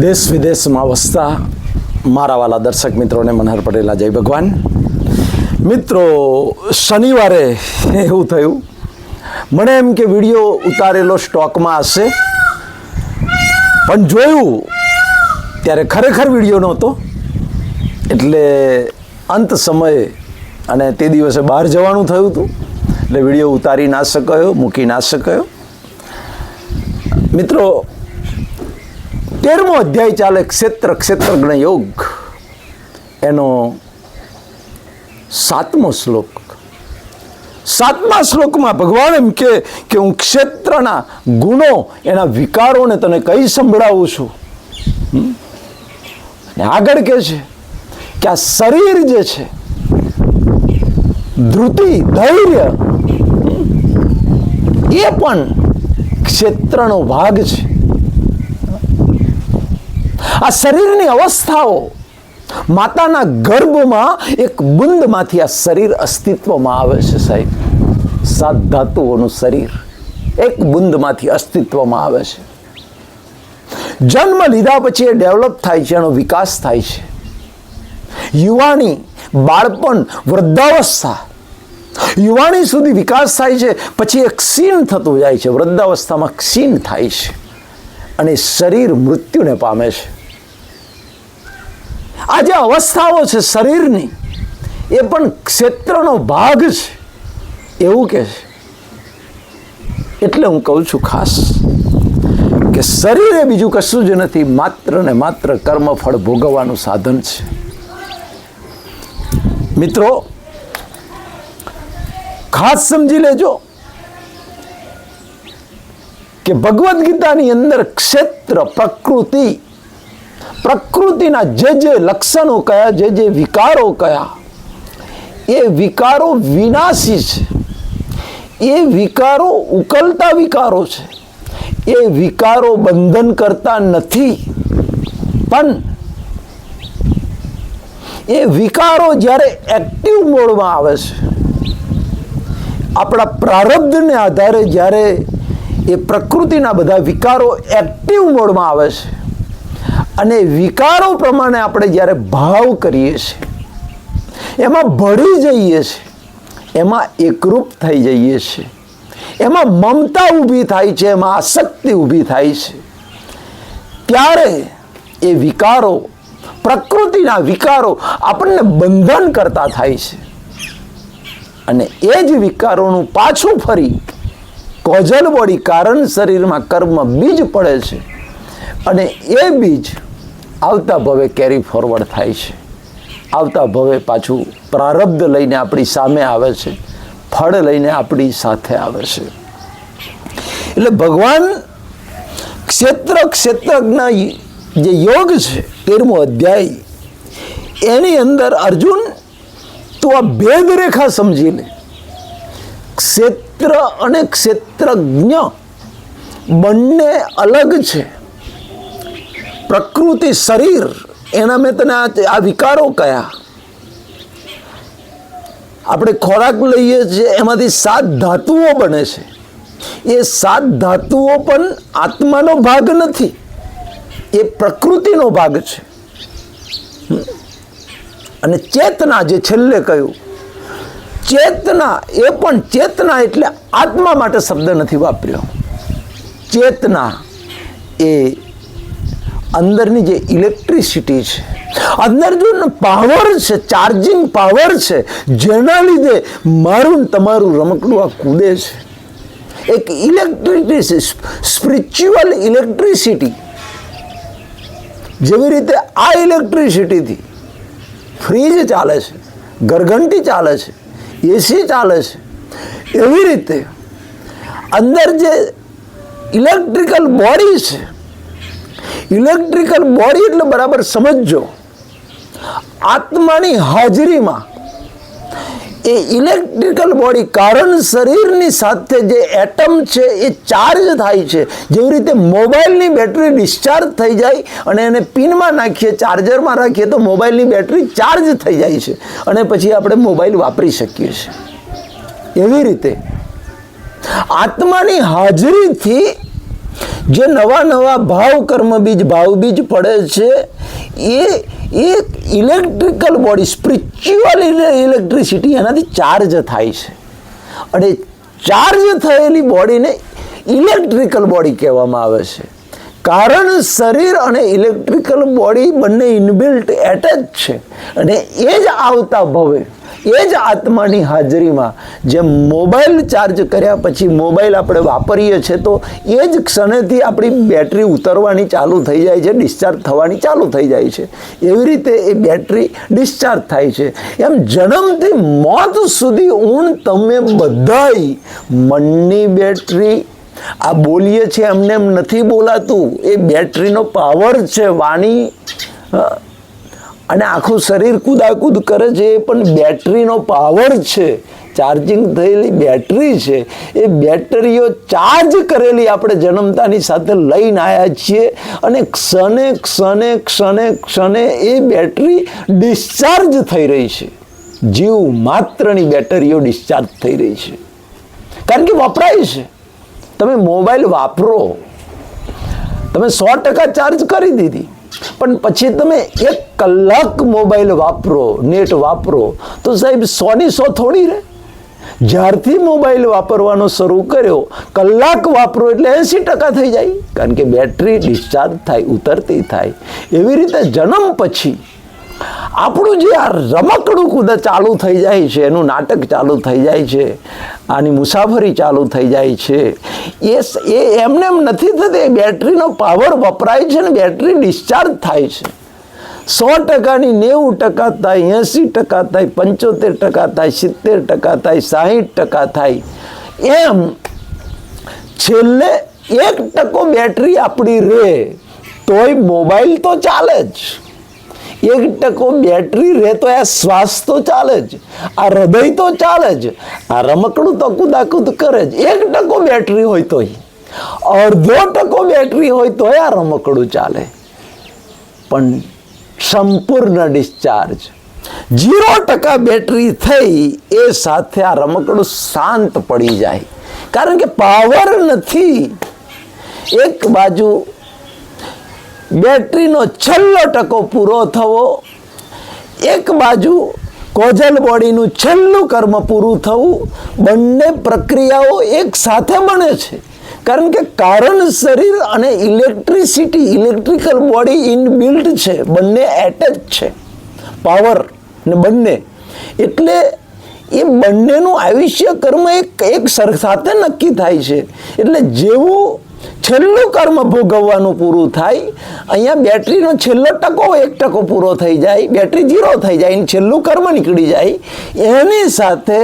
દેશ વિદેશમાં વસતા મારા વાલા દર્શક મિત્રોને મનહર પટેલા જય ભગવાન. મિત્રો, શનિવારે એવું થયું. મને એમ કે વીડિયો ઉતારેલો સ્ટોકમાં હશે. પણ જોયું ત્યારે ખરેખર વીડિયો નહોતો. એટલે અંત સમયે અને તે દિવસે બહાર જવાનું થયું હતું. એટલે વીડિયો ઉતારી ના શકાયો, મૂકી ના શકાયો. મિત્રો તેરમો અધ્યાય ચાલે ક્ષેત્ર ક્ષેત્રજ્ઞ યોગ એનો સાતમો શ્લોક. સાતમા શ્લોકમાં ભગવાન એમ કે કે હું ક્ષેત્રના ગુણો, એના વિકારોને તને કઈ સંભળાવું છું? અને આગળ કે છે કે આ શરીર જે છે ધૃતિ ધૈર્ય એ પણ ક્ષેત્રનો ભાગ છે. આ શરીરની અવસ્થાઓ. માતાના ગર્ભમાં એક બુંદમાંથી આ શરીર અસ્તિત્વમાં આવે છે સાહેબ. સાત ધાતુઓનું શરીર એક બુંદમાંથી અસ્તિત્વમાં આવે છે. જન્મ લીધા પછી એ ડેવલપ થાય છે, એનો વિકાસ થાય છે. યુવાની બાળપણ વૃદ્ધાવસ્થા. યુવાણી સુધી વિકાસ થાય છે, પછી એ ક્ષીણ થતું જાય છે. વૃદ્ધાવસ્થામાં ક્ષીણ થાય છે. અને શરીર મૃત્યુને પામે છે. આ જે અવસ્થાઓ છે શરીરની, એ પણ ક્ષેત્રનો ભાગ છે. એવું કહે છે. એટલે હું કહું છું ખાસ કે શરીર એ બીજું કશું જ નથી, માત્ર ને માત્ર કર્મફળ ભોગવવાનું સાધન છે. મિત્રો, ખાસ સમજી લેજો કે ભગવદ્ ગીતાની અંદર ક્ષેત્ર પ્રકૃતિ પ્રકૃતિના જે જે લક્ષણો કયા, જે જે વિકારો કયા, એ વિકારો વિનાશી છે. એ વિકારો ઉકલતા વિકારો છે. એ વિકારો બંધન કરતા નથી. પણ એ વિકારો જ્યારે એક્ટિવ મોડમાં આવે છે, આપણા પ્રારબ્ધને આધારે જ્યારે એ પ્રકૃતિના બધા વિકારો એક્ટિવ મોડમાં આવે છે અને વિકારો પ્રમાણે આપણે જ્યારે ભાવ કરીએ છીએ, એમાં ભળી જઈએ છીએ, એમાં એકરૂપ થઈ જઈએ છીએ, એમાં મમતા ઊભી થાય છે, એમાં આસક્તિ ઊભી થાય છે, ત્યારે એ વિકારો, પ્રકૃતિના વિકારો આપણને બંધન કરતા થાય છે. અને એ જ વિકારોનું પાછું ફરી કોજલ બોડી કારણ શરીરમાં કર્મ બીજ પડે છે. અને એ બીજ આવતા ભવે કેરી ફોરવર્ડ થાય છે. આવતા ભવે પાછું પ્રારબ્ધ લઈને આપણી સામે આવે છે. ફળ લઈને આપણી સાથે આવે છે. એટલે ભગવાન ક્ષેત્ર ક્ષેત્રજ્ઞ જે યોગ છે, તેરમો અધ્યાય, એની અંદર અર્જુન તું આ ભેદરેખા સમજી લે. ક્ષેત્ર અને ક્ષેત્રજ્ઞ બંને અલગ છે. પ્રકૃતિ શરીર, એના મેં તને આ વિકારો કયા? આપણે ખોરાક લઈએ છીએ એમાંથી સાત ધાતુઓ બને છે. એ સાત ધાતુઓ પણ આત્માનો ભાગ નથી. એ પ્રકૃતિનો ભાગ છે. અને ચેતના જે છેલ્લે કહ્યું, ચેતના એ પણ ચેતના એટલે આત્મા માટે શબ્દ નથી વાપર્યો. ચેતના એ અંદરની જે ઇલેક્ટ્રિસિટી છે અંદર જો પાવર છે ચાર્જિંગ પાવર છે, જેના લીધે મારું તમારું રમકડું આ કૂદે છે. એક ઇલેક્ટ્રિસિટી સ્પિરિચ્યુઅલ ઇલેક્ટ્રિસિટી જેવી રીતે આ ઇલેક્ટ્રિસિટીથી ફ્રીજ ચાલે છે, ઘરઘંટી ચાલે છે એસી ચાલે છે, એવી રીતે અંદર જે ઇલેક્ટ્રિકલ બોડી છે ઇલેક્ટ્રિકલ બોડી એટલે બરાબર સમજજો. આત્માની હાજરીમાં એ ઇલેક્ટ્રિકલ બોડી કારણ શરીરની સાથે જે એટમ છે એ ચાર્જ થાય છે. જેવી રીતે મોબાઈલની બેટરી ડિસ્ચાર્જ થઈ જાય અને એને પિનમાં નાખીએ ચાર્જરમાં રાખીએ તો મોબાઈલની બેટરી ચાર્જ થઈ જાય છે. અને પછી આપણે મોબાઈલ વાપરી શકીએ છીએ. એવી રીતે આત્માની હાજરીથી જે નવા નવા ભાવ કર્મ બીજ ભાવ બીજ પડે છે, એ એક ઇલેક્ટ્રિકલ બોડી સ્પિરિચ્યુઅલ ઇલેક્ટ્રિસિટી એનાથી ચાર્જ થાય છે. અને ચાર્જ થયેલી બોડીને ઇલેક્ટ્રિકલ બોડી કહેવામાં આવે છે. કારણ શરીર અને ઇલેક્ટ્રિકલ બોડી બંને ઇનબિલ્ટ એટેચ છે. અને એ જ આવતા ભવે. એ જ આત્માની હાજરીમાં જેમ મોબાઈલ ચાર્જ કર્યા પછી મોબાઈલ આપણે વાપરીએ છીએ તો એ જ ક્ષણેથી આપણી બેટરી ઉતરવાની ચાલુ થઈ જાય છે ડિસ્ચાર્જ થવાની ચાલુ થઈ જાય છે. એવી રીતે એ બેટરી ડિસ્ચાર્જ થાય છે. એમ જન્મથી મોત સુધી ઊણ તમે બધાય મનની બેટરી, આ બોલીએ છીએ એમને એમ નથી બોલાતું. એ બેટરીનો પાવર છે વાણી. અને આખું શરીર કુદાકુદ કરે છે, એ પણ બેટરીનો પાવર છે. ચાર્જિંગ થયેલી બેટરી છે. એ બેટરીઓ ચાર્જ કરેલી આપણે જન્મતાની સાથે લઈને આવ્યા છીએ અને ક્ષણે ક્ષણે ક્ષણે ક્ષણે એ બેટરી ડિસ્ચાર્જ થઈ રહી છે. જીવ માત્રની બેટરીઓ ડિસ્ચાર્જ થઈ રહી છે. કારણ કે વપરાય છે. તમે મોબાઈલ વાપરો. તમે સો ટકા ચાર્જ કરી દીધી. પણ પછી તમે એક કલાક મોબાઈલ વાપરો, નેટ વાપરો, તો સાહેબ સોની સો થોડી રહે. જ્યારથી મોબાઈલ વાપરવાનો શરૂ કર્યો, કલાક વાપરો એટલે એંસી ટકા થઈ જાય. કારણ કે બેટરી ડિસ્ચાર્જ થાય, ઉતરતી થાય. એવી રીતે જન્મ પછી આપણું જે આ રમકડું કુદ ચાલુ થઈ જાય છે, એનું નાટક ચાલુ થઈ જાય છે, આની મુસાફરી ચાલુ થઈ જાય છે, એ એ એમને એમ નથી થતી બેટરીનો પાવર વપરાય છે ને બેટરી ડિસ્ચાર્જ થાય છે. સો ટકાની નેવું ટકા થાય, એંસી ટકા થાય, પંચોતેર ટકા થાય, સિત્તેર ટકા થાય, સાહીઠ ટકા થાય, એમ છેલ્લે એક ટકો બેટરી આપણી રહે તોય મોબાઈલ તો ચાલે જ. એક ટકો બેટરી રહે તો આ શ્વાસ તો ચાલે જ આ હૃદય તો ચાલે જ આ રમકડું તો કુદાકુદ કરે જ એક ટકો બેટરી હોય તોય અડધો ટકો બેટરી હોય તોય આ રમકડું ચાલે પણ સંપૂર્ણ ડિસ્ચાર્જ જીરો ટકા બેટરી થઈ એ સાથે આ રમકડું શાંત પડી જાય કારણ કે પાવર નથી એક બાજુ બેટરીનો છેલ્લો ટકો પૂરો થવો, એક બાજુ કોજલ બોડીનું છેલ્લું કર્મ પૂરું થવું, બંને પ્રક્રિયાઓ એક સાથે બને છે. કારણ કે કારણ શરીર અને ઇલેક્ટ્રિસિટી, ઇલેક્ટ્રિકલ બોડી ઇનબિલ્ટ છે, બંને એટેચ છે. પાવર ને બંને. એટલે એ બંનેનું આયુષ્ય કર્મ એક એક સાથે નક્કી થાય છે. એટલે જેવું છેલ્લું કર્મ ભોગવવાનું પૂરું થાય, અહીંયા બેટરીનો છેલ્લો ટકો એક ટકો પૂરો થઈ જાય, બેટરી ઝીરો થઈ જાય અને છેલ્લું કર્મ નીકળી જાય, એની સાથે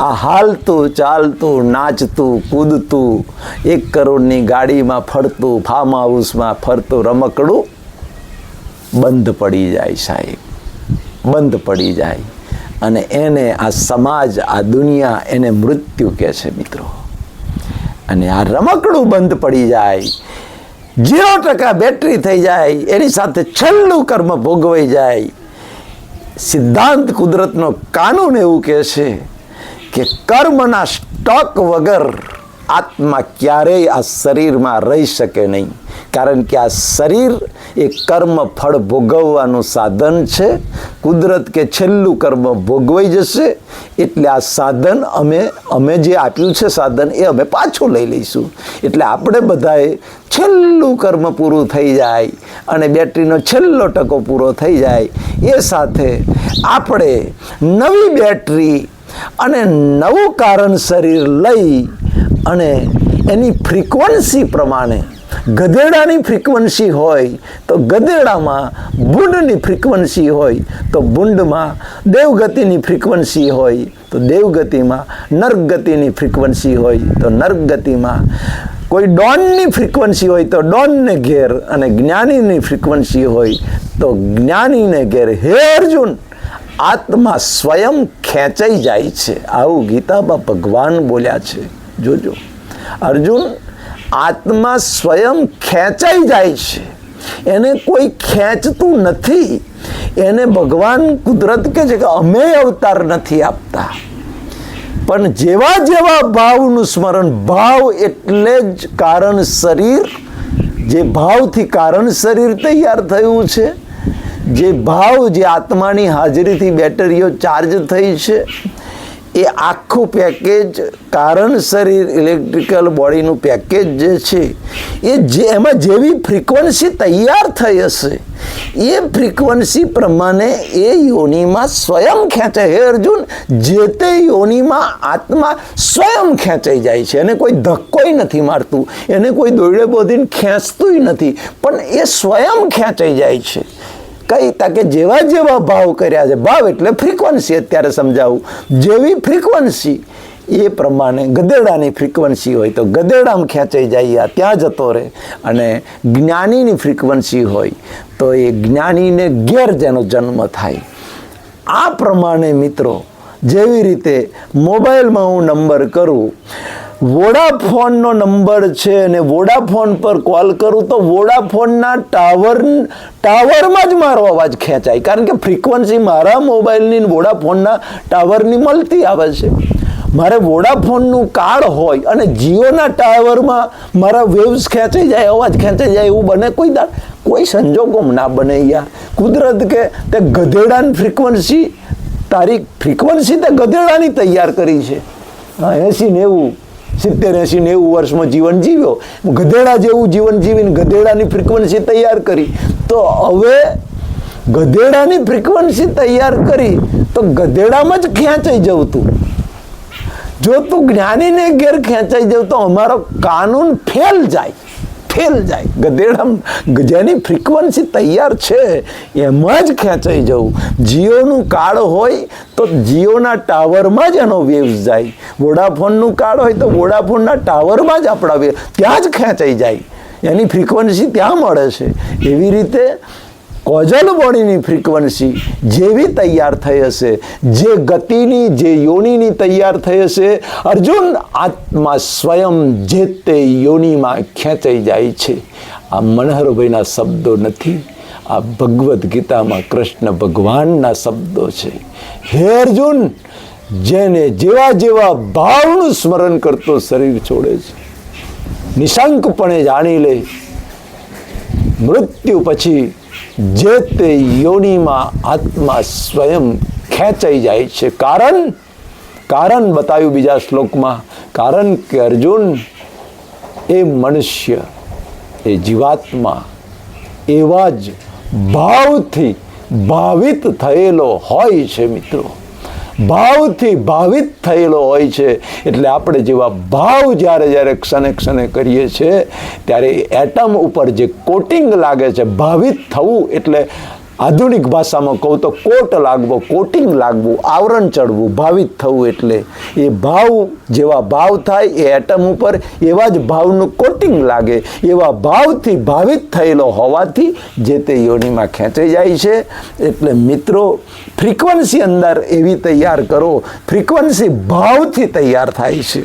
આ હાલતું, ચાલતું, નાચતું, કૂદતું, એક કરોડની ગાડીમાં ફરતું ફાર્મ હાઉસમાં ફરતું, રમકડું બંધ પડી જાય સાહેબ. બંધ પડી જાય. અને એને આ સમાજ, આ દુનિયા એને મૃત્યુ કહે છે મિત્રો. અને આ રમકડું બંધ પડી જાય. ઝીરો ટકા બેટરી થઈ જાય, એની સાથે છેલ્લું કર્મ ભોગવાઈ જાય. સિદ્ધાંત કુદરતનો કાનૂન એવું કહે છે કે કર્મના સ્ટોક વગર આત્મા ક્યારેય આ શરીરમાં રહી શકે નહીં. કારણ કે આ શરીર એ કર્મ ફળ ભોગવવાનું સાધન છે. કુદરત કે છેલ્લું કર્મ ભોગવાઈ જશે. એટલે આ સાધન અમે અમે જે આપ્યું છે સાધન એ અમે પાછું લઈ લઈશું. એટલે આપણે બધાએ છેલ્લું કર્મ પૂરું થઈ જાય અને બેટરીનો છેલ્લો ટકો પૂરો થઈ જાય. એ સાથે આપણે નવી બેટરી અને નવું કારણ શરીર લઈ અને એની ફ્રીક્વન્સી પ્રમાણે, ગધેડાની ફ્રીક્વન્સી હોય તો ગધેડામાં બુંડની ફ્રીક્વન્સી હોય તો બુંડમાં દેવગતિની ફ્રીક્વન્સી હોય તો દેવગતિમાં નર્ગતિની ફ્રીક્વન્સી હોય તો નર્ગતિમાં કોઈ ડોનની ફ્રીક્વન્સી હોય તો ડોનને ઘેર અને જ્ઞાનીની ફ્રીક્વન્સી હોય તો જ્ઞાનીને ઘેર. હે અર્જુન, આત્મા સ્વયં ખેંચાઈ જાય છે. આવું ગીતામાં ભગવાન બોલ્યા છે. જોજો. અર્જુન આત્મા સ્વયં ખેંચાઈ જાય છે. એને કોઈ ખેંચતું નથી. એને ભગવાન કુદરત કે છે કે અમે અવતાર નથી આપતા. પણ જેવા જેવા ભાવનું સ્મરણ, ભાવ એટલે જ કારણ શરીર. જે ભાવથી કારણ શરીર તૈયાર થયું છે. જે ભાવ, જે આત્માની હાજરીથી બેટરીઓ ચાર્જ થઈ છે. એ આખું પેકેજ કારણ શરીર ઇલેક્ટ્રિકલ બોડીનું પેકેજ જે છે, એ જે, એમાં જેવી ફ્રિકવન્સી તૈયાર થઈ હશે, એ ફ્રિકવન્સી પ્રમાણે એ યોનિમાં સ્વયં ખેંચાય હે અર્જુન, જે તે યોનિમાં આત્મા સ્વયં ખેંચાઈ જાય છે. એને કોઈ ધક્કોય નથી મારતું, એને કોઈ દોરડે બોધીને ખેંચતું નથી, પણ એ સ્વયં ખેંચાઈ જાય છે. કઈ તાકે જેવા જેવા ભાવ કર્યા છે. ભાવ એટલે ફ્રિકવન્સી અત્યારે સમજાવું. જેવી ફ્રિકવન્સી એ પ્રમાણે ગધેડાની ફ્રિકવન્સી હોય તો ગધેડામાં ખેંચાઈ જાય ત્યાં જતો રહે. અને જ્ઞાનીની ફ્રિકવન્સી હોય તો એ જ્ઞાનીને ઘેર જેનો જન્મ થાય. આ પ્રમાણે મિત્રો, જેવી રીતે મોબાઈલમાં હું નંબર કરું વોડાફોનનો નંબર છે અને વોડાફોન પર કોલ કરું તો વોડાફોનના ટાવર, ટાવરમાં જ મારો અવાજ ખેંચાય. કારણ કે ફ્રીક્વન્સી મારા મોબાઈલની વોડાફોનના ટાવરની મળતી આવે છે. મારે વોડાફોનનું કાર્ડ હોય અને જીઓના ટાવરમાં મારા વેવ્સ ખેંચાઈ જાય, અવાજ ખેંચાઈ જાય એવું બને કોઈ દા કોઈ સંજોગોમાં ના બને યાર. કુદરત કે તે ગધેડાની ફ્રીક્વન્સી, તારી ફ્રીક્વન્સી તે ગધેડાની તૈયાર કરી છે. હા એસી નેવું. સિત્તેર એંસી નેવું વર્ષમાં જીવન જીવ્યો. ગધેડા જેવું જીવન જીવીને ગધેડાની ફ્રિકવન્સી તૈયાર કરી. તો હવે ગધેડાની ફ્રિકવન્સી તૈયાર કરી તો ગધેડામાં જ ખેંચાઈ જવું તું. જો તું જ્ઞાનીને ઘેર ખેંચાઈ જવું તો અમારો કાનૂન ફેલ જાય. ફેલ જાય. ગધેડમ જેની ફ્રીક્વન્સી તૈયાર છે, એમાં જ ખેંચાઈ જવું. જીઓનું કાર્ડ હોય તો જીઓના ટાવરમાં જ એનો વેવ્સ જાય. વોડાફોનનું કાર્ડ હોય તો વોડાફોનના ટાવરમાં જ આપણા વેવ ત્યાં જ ખેંચાઈ જાય. એની ફ્રીક્વન્સી ત્યાં મળે છે. એવી રીતે કોઝલ બોડીની ફ્રીક્વન્સી જેવી તૈયાર થઈ હશે, જે ગતિની, જે યોનિની તૈયાર થઈ હશે, અર્જુન આત્મા સ્વયં જે તે યોનિમાં ખેંચાઈ જાય છે. આ મનહરભાઈના શબ્દો નથી, આ ભગવદ્ ગીતામાં કૃષ્ણ ભગવાનના શબ્દો છે. હે અર્જુન, જેને જેવા જેવા ભાવનું સ્મરણ કરતો શરીર છોડે છે, નિશંકપણે જાણી લે. મૃત્યુ પછી જે તે યોનિમાં આત્મા સ્વયં ખેંચાઈ જાય છે. કારણ? કારણ બતાવ્યું બીજા શ્લોકમાં. કારણ કે અર્જુન એ મનુષ્ય, એ જીવાત્મા એવા જ ભાવથી ભાવિત થયેલો હોય છે મિત્રો. ભાવથી ભાવિત થયેલો હોય છે. એટલે આપણે જેવા ભાવ જ્યારે જ્યારે ક્ષણે ક્ષણે કરીએ છીએ, ત્યારે એટમ ઉપર જે કોટિંગ લાગે છે, ભાવિત થવું એટલે આધુનિક ભાષામાં કહું તો કોટ લાગવો, કોટિંગ લાગવું, આવરણ ચડવું, ભાવિત થવું એટલે એ ભાવ જેવા ભાવ થાય એ એટમ ઉપર એવા જ ભાવનું કોટિંગ લાગે, એવા ભાવથી ભાવિત થયેલો હોવાથી જે તે યોનિમાં ખેંચાઈ જાય છે. એટલે મિત્રો ફ્રીક્વન્સી અંદર એવી તૈયાર કરો ફ્રીક્વન્સી ભાવથી તૈયાર થાય છે.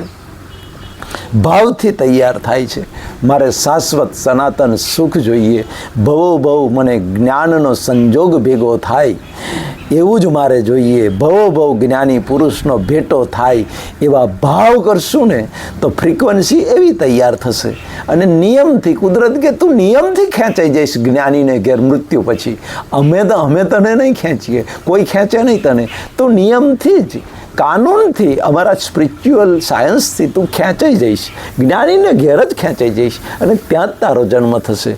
ભાવથી તૈયાર થાય છે. મારે શાશ્વત સનાતન સુખ જોઈએ. ભવો ભવ મને જ્ઞાનનો સંજોગ ભેગો થાય. એવું જ મારે જોઈએ. ભવો ભવ જ્ઞાની પુરુષનો ભેટો થાય. એવા ભાવ કરશું ને, તો ફ્રીક્વન્સી એવી તૈયાર થશે. અને નિયમથી, કુદરત કે તું નિયમથી ખેંચાઈ જઈશ જ્ઞાનીને ઘેર મૃત્યુ પછી. અમે તો, અમે તને નહીં ખેંચીએ. કોઈ ખેંચે નહીં તને. તો નિયમથી જ કાનૂનથી અમારા સ્પિરિચ્યુઅલ સાયન્સથી તું ખેંચાઈ જઈશ. જ્ઞાનીને ઘેર જ ખેંચાઈ જઈશ અને ત્યાં જ તારો જન્મ થશે.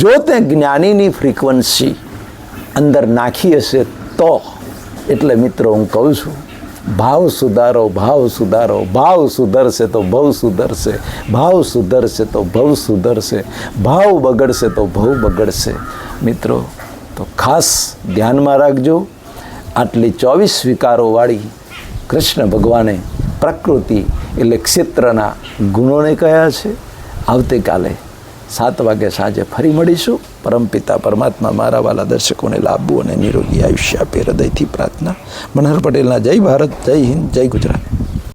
જો તે જ્ઞાનીની ફ્રીક્વન્સી અંદર નાખી હશે તો. એટલે મિત્રો હું કહું છું, ભાવ સુધારો ભાવ સુધારો, ભાવ સુધરશે તો ભવ સુધરશે, ભાવ સુધરશે તો ભવ સુધરશે, ભાવ બગડશે તો ભવ બગડશે. મિત્રો, તો ખાસ ધ્યાનમાં રાખજો. આટલી ચોવીસ વિકારોવાળી કૃષ્ણ ભગવાને પ્રકૃતિ એટલે ક્ષેત્રના ગુણોને કયા છે. આવતીકાલે સાત વાગે સાંજે ફરી મળીશું. પરમપિતા પરમાત્મા મારા વાલા દર્શકોને લાભવું અને નિરોગી આયુષ્ય આપે હૃદયથી પ્રાર્થના. મનહર પટેલના જય ભારત, જય હિન્દ, જય ગુજરાત.